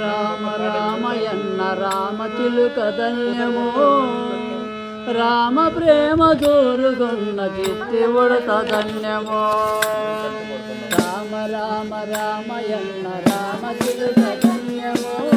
రామ రామయన్న రామ చిలుక ధన్యము. రామ ప్రేమ దూరుగున్న చిత్తివుడత ధన్యము. రామ రామ రామయన్న రామ చిలుక ధన్యము.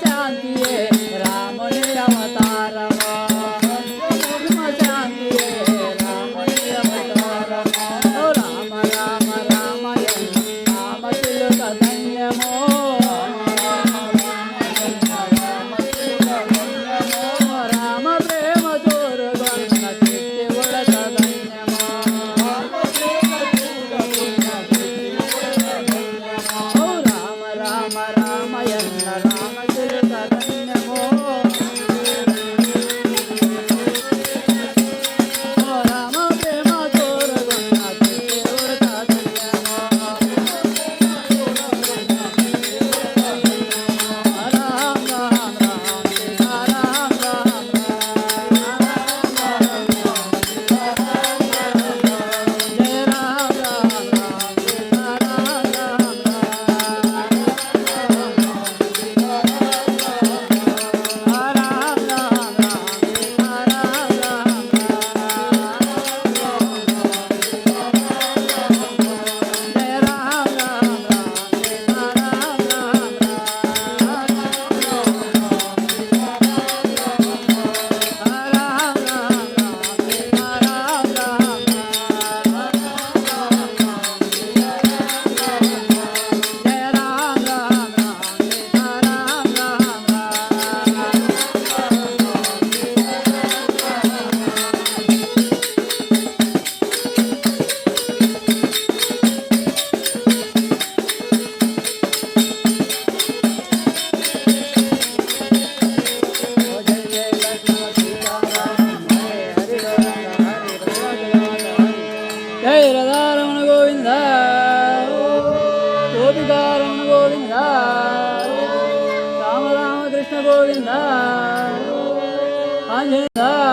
চাঁদ দিয়ে Hallelujah.